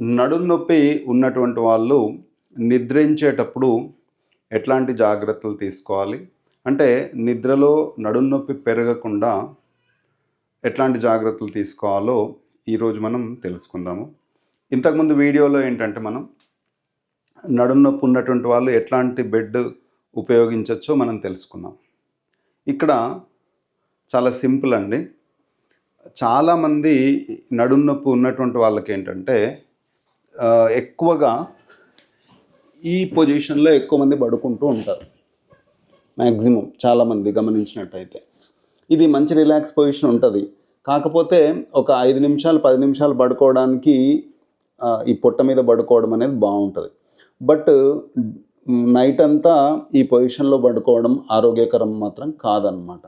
నడుం నొప్పి ఉన్నటువంటి వాళ్ళు నిద్రించేటప్పుడు ఎట్లాంటి జాగ్రత్తలు తీసుకోవాలి? అంటే నిద్రలో నడుం నొప్పి పెరగకుండా ఎట్లాంటి జాగ్రత్తలు తీసుకోవాలో ఈరోజు మనం తెలుసుకుందాము. ఇంతకుముందు వీడియోలో ఏంటంటే మనం నడుం నొప్పి ఉన్నటువంటి వాళ్ళు ఎట్లాంటి బెడ్ ఉపయోగించవచ్చో మనం తెలుసుకున్నాం. ఇక్కడ చాలా సింపుల్ అండి. చాలామంది నడుం నొప్పి ఉన్నటువంటి వాళ్ళకి ఏంటంటే ఎక్కువగా ఈ పొజిషన్లో ఎక్కువ మంది పడుకుంటూ ఉంటారు. మ్యాక్సిమం చాలామంది గమనించినట్టయితే. ఇది మంచి రిలాక్స్ పొజిషన్ ఉంటుంది. కాకపోతే ఒక ఐదు నిమిషాలు పది నిమిషాలు పడుకోవడానికి ఈ పొట్ట మీద పడుకోవడం అనేది బాగుంటుంది. బట్ నైట్ అంతా ఈ పొజిషన్లో పడుకోవడం ఆరోగ్యకరం మాత్రం కాదనమాట.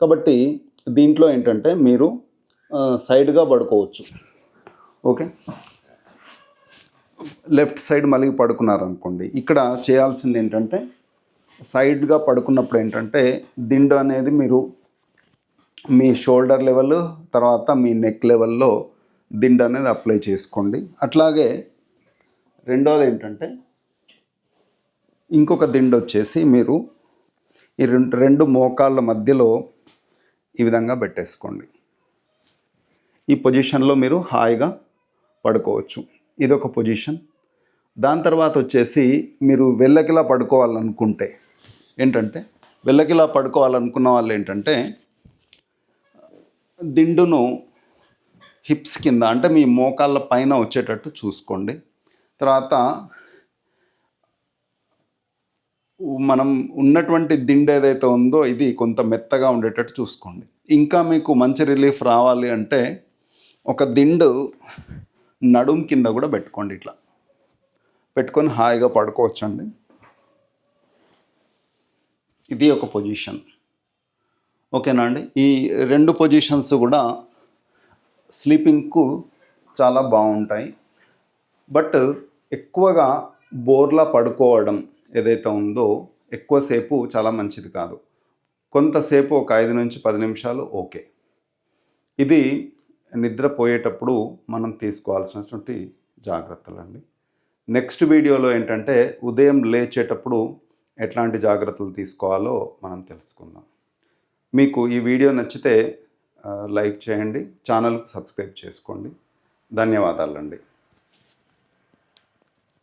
కాబట్టి దీంట్లో ఏంటంటే మీరు సైడ్గా పడుకోవచ్చు. ఓకే? లెఫ్ట్ సైడ్ మళ్ళీ పడుకున్నారనుకోండి ఇక్కడ చేయాల్సింది ఏంటంటే సైడ్గా పడుకున్నప్పుడు ఏంటంటే దిండు అనేది మీరు మీ షోల్డర్ లెవెల్ తర్వాత మీ నెక్ లెవెల్లో దిండు అనేది అప్లై చేసుకోండి. అట్లాగే రెండోది ఏంటంటే ఇంకొక దిండు వచ్చేసి మీరు ఈ రెండు రెండు మోకాళ్ళ మధ్యలో ఈ విధంగా పెట్టేసుకోండి. ఈ పొజిషన్లో మీరు హాయిగా పడుకోవచ్చు. ఇది ఒక పొజిషన్. దాని తర్వాత వచ్చేసి మీరు వెళ్ళకిలా పడుకోవాలనుకుంటే ఏంటంటే వెళ్ళకిలా పడుకోవాలనుకున్న వాళ్ళు ఏంటంటే దిండును హిప్స్ కింద అంటే మీ మోకాళ్ళ పైన వచ్చేటట్టు చూసుకోండి. తర్వాత మనం ఉన్నటువంటి దిండు ఏదైతే ఉందో ఇది కొంత మెత్తగా ఉండేటట్టు చూసుకోండి. ఇంకా మీకు మంచి రిలీఫ్ రావాలి అంటే ఒక దిండు నడుం కింద కూడా పెట్టుకోండి ఇట్లా. పెట్టుకొని హాయిగా పడుకోవచ్చండి. ఇది ఒక పొజిషన్. ఓకేనా అండి? ఈ రెండు పొజిషన్స్ కూడా స్లీపింగ్కు చాలా బాగుంటాయి. బట్ ఎక్కువగా బోర్లా పడుకోవడం ఏదైతే ఉందో ఎక్కువసేపు చాలా మంచిది కాదు. కొంతసేపు ఒక ఐదు నుంచి పది నిమిషాలు ఓకే. ఇది నిద్రపోయేటప్పుడు మనం తీసుకోవాల్సినటువంటి జాగ్రత్తలు అండి నెక్స్ట్ వీడియోలో ఏంటంటే ఉదయం లేచేటప్పుడు ఎట్లాంటి జాగ్రత్తలు తీసుకోవాలో మనం తెలుసుకుందాం. మీకు ఈ వీడియో నచ్చితే లైక్ చేయండి ఛానల్కి సబ్స్క్రైబ్ చేసుకోండి. ధన్యవాదాలండి.